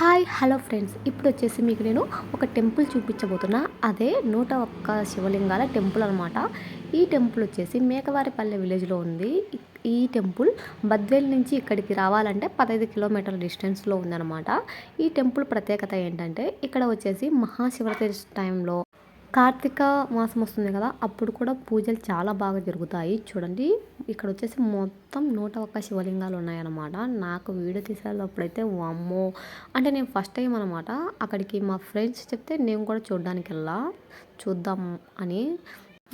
Hi hello friends. ఇప్పుడు వచ్చేసి మీకు నేను ఒక టెంపుల్ చూపించబోతున్నా. అదే నూట ఒక్క శివలింగాల టెంపుల్ అనమాట ఈ టెంపుల్ వచ్చేసి మేకవారిపల్లె విలేజ్లో ఉంది. ఈ టెంపుల్ బద్వేల్ నుంచి ఇక్కడికి రావాలంటే పదహైదు కిలోమీటర్ల డిస్టెన్స్లో ఉందన్నమాట. ఈ టెంపుల్ ప్రత్యేకత ఏంటంటే ఇక్కడ వచ్చేసి మహాశివరాత్రి టైంలో కార్తీక మాసం వస్తుంది కదా అప్పుడు కూడా పూజలు చాలా బాగా జరుగుతాయి. చూడండి ఇక్కడ వచ్చేసి మొత్తం నూట ఒక్క శివలింగాలు ఉన్నాయన్నమాట. నాకు వీడియో తీసేటప్పుడైతే అమ్మో అంటే నేను ఫస్ట్ టైం అనమాట అక్కడికి మా ఫ్రెండ్స్ చెప్తే నేను కూడా చూడడానికి వెళ్ళా. చూద్దాం అని.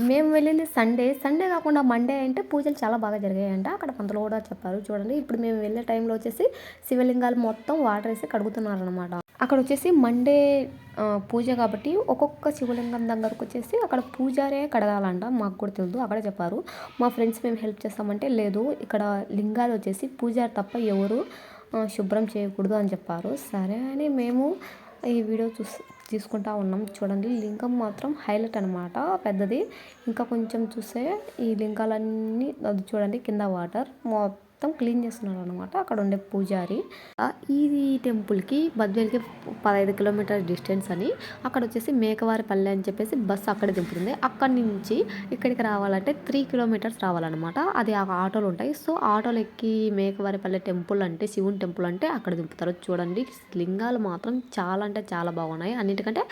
మేము వెళ్ళింది సండే. సండే కాకుండా మండే అంటే పూజలు చాలా బాగా జరిగాయంట. అక్కడ పంతులు కూడా చెప్పారు. చూడండి ఇప్పుడు మేము వెళ్ళే టైంలో వచ్చేసి శివలింగాలు మొత్తం వాటర్ వేసి కడుగుతున్నారనమాట అక్కడ వచ్చేసి మండే పూజ కాబట్టి ఒక్కొక్క శివలింగం దగ్గరకు వచ్చేసి అక్కడ పూజారే కడగాలంట. మాకు కూడా తెలియదు అక్కడే చెప్పారు. మా ఫ్రెండ్స్ మేము హెల్ప్ చేస్తామంటే లేదు ఇక్కడ లింగాలు వచ్చేసి పూజారి తప్ప ఎవరు శుభ్రం చేయకూడదు అని చెప్పారు. సరే అని మేము ఈ వీడియో చూసి తీసుకుంటా ఉన్నాం. చూడండి లింగం మాత్రం హైలైట్ అనమాట పెద్దది. ఇంకా కొంచెం చూస్తే ఈ లింగాలన్నీ అది చూడండి కింద వాటర్. మొత్తం క్లీన్ చేస్తున్నారు అనమాట అక్కడ ఉండే పూజారి ఈ టెంపుల్కి బద్వేల్కి పదహైదు కిలోమీటర్ డిస్టెన్స్ అని. అక్కడ వచ్చేసి మేకవారిపల్లె అని చెప్పేసి బస్సు అక్కడ దింపుతుంది. అక్కడి నుంచి ఇక్కడికి రావాలంటే త్రీ కిలోమీటర్స్ రావాలన్నమాట. అది ఆ ఆటోలు ఉంటాయి. సో ఆటోలు ఎక్కి మేకవారిపల్లె టెంపుల్ అంటే శివుని టెంపుల్ అంటే అక్కడ దింపుతారు. చూడండి లింగాలు మాత్రం చాలా అంటే చాలా బాగున్నాయి. అన్నిటికంటే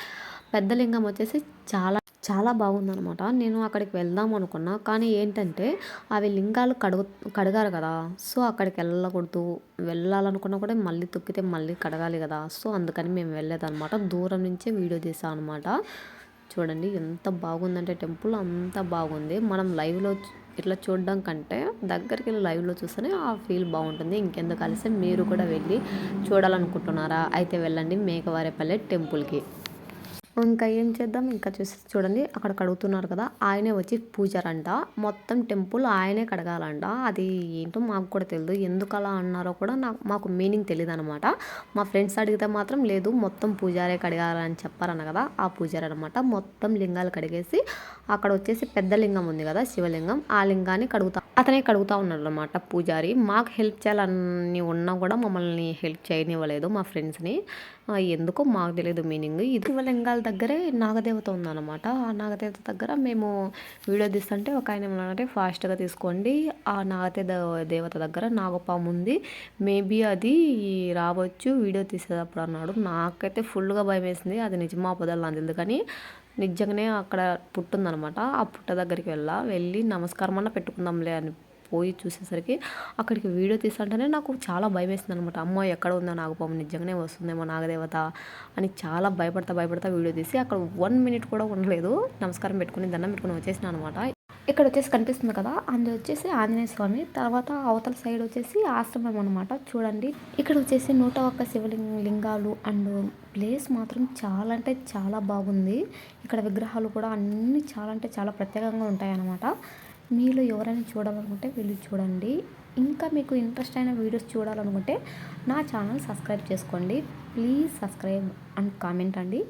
పెద్ద లింగం వచ్చేసి చాలా చాలా బాగుందనమాట నేను అక్కడికి వెళ్దాం అనుకున్నా. కానీ ఏంటంటే అవి లింగాలు కడుగు కడగారు కదా. సో అక్కడికి వెళ్ళకూడదు. వెళ్ళాలనుకున్నా కూడా మళ్ళీ తొక్కితే మళ్ళీ కడగాలి కదా. సో అందుకని మేము వెళ్ళేదన్నమాట దూరం నుంచే వీడియో తీసాం అనమాట చూడండి ఎంత బాగుందంటే టెంపుల్ అంత బాగుంది. మనం లైవ్లో ఇట్లా చూడడం కంటే దగ్గరికి వెళ్ళి లైవ్లో చూస్తేనే ఆ ఫీల్ బాగుంటుంది. ఇంకెందుకు కలిసి మీరు కూడా వెళ్ళి చూడాలనుకుంటున్నారా? అయితే వెళ్ళండి మేకవారేపల్లె టెంపుల్కి. ఇంకా ఏం చేద్దాం? ఇంకా చూసి చూడండి. అక్కడ కడుగుతున్నారు కదా ఆయనే వచ్చి పూజారంట. మొత్తం టెంపుల్ ఆయనే కడగాలంట. అది ఏంటో మాకు కూడా తెలియదు ఎందుకు అలా అన్నారో కూడా నాకు మాకు మీనింగ్ తెలియదు అనమాట మా ఫ్రెండ్స్ అడిగితే మాత్రం లేదు మొత్తం పూజారే కడగాలని చెప్పారన్న కదా ఆ పూజారి అనమాట మొత్తం లింగాలు కడిగేసి అక్కడ వచ్చేసి పెద్ద లింగం ఉంది కదా శివలింగం. ఆ లింగాన్ని కడుగుతా అతనే కడుగుతా ఉన్నాడు అనమాట పూజారి. మాకు హెల్ప్ చేయాలని ఉన్నా కూడా మమ్మల్ని హెల్ప్ చేయనివ్వలేదు మా ఫ్రెండ్స్ని. ఎందుకో మాకు తెలియదు మీనింగ్. ఇది శివలింగాల దగ్గరే నాగదేవత ఉందన్నమాట. ఆ నాగదేవత దగ్గర మేము వీడియో తీస్తుంటే ఒక ఆయన ఏమన్నారంటే ఫాస్ట్గా తీసుకోండి. ఆ నాగదే దేవత దగ్గర నాగపాము ఉంది. మేబీ అది రావచ్చు వీడియో తీసేటప్పుడు అన్నాడు. నాకైతే ఫుల్గా భయం వేసింది. అది నిజమా పొదలు నాకు తెలియదు కానీ నిజంగానే అక్కడ పుట్టుందనమాట ఆ పుట్ట దగ్గరికి వెళ్ళా. వెళ్ళి నమస్కారం అన్న పెట్టుకుందాంలే అని పోయి చూసేసరికి అక్కడికి వీడియో తీస్తుంటేనే నాకు చాలా భయం వేసింది అనమాట అమ్మాయి ఎక్కడ ఉందో నాగపాము నిజంగానే వస్తుందేమో నాగదేవత అని చాలా భయపడతా భయపడతా వీడియో తీసి అక్కడ వన్ మినిట్ కూడా ఉండలేదు. నమస్కారం పెట్టుకుని దండం పెట్టుకుని వచ్చేసిన అనమాట ఇక్కడ వచ్చేసి కనిపిస్తుంది కదా అందు వచ్చేసి ఆంజనేయ స్వామి తర్వాత అవతల సైడ్ వచ్చేసి ఆశ్రమం అనమాట చూడండి ఇక్కడ వచ్చేసి నూట ఒక్క శివలింగ లింగాలు అండ్ ప్లేస్ మాత్రం చాలా అంటే చాలా బాగుంది. ఇక్కడ విగ్రహాలు కూడా అన్నీ చాలా అంటే చాలా ప్రత్యేకంగా ఉంటాయి మీలో ఎవరైనా చూడాలనుకుంటే వెళ్ళి చూడండి. ఇంకా మీకు ఇంట్రెస్ట్ అయిన వీడియోస్ చూడాలనుకుంటే నా ఛానల్ సబ్స్క్రైబ్ చేసుకోండి. ప్లీజ్ సబ్స్క్రైబ్ అండ్ కామెంట్ అండి.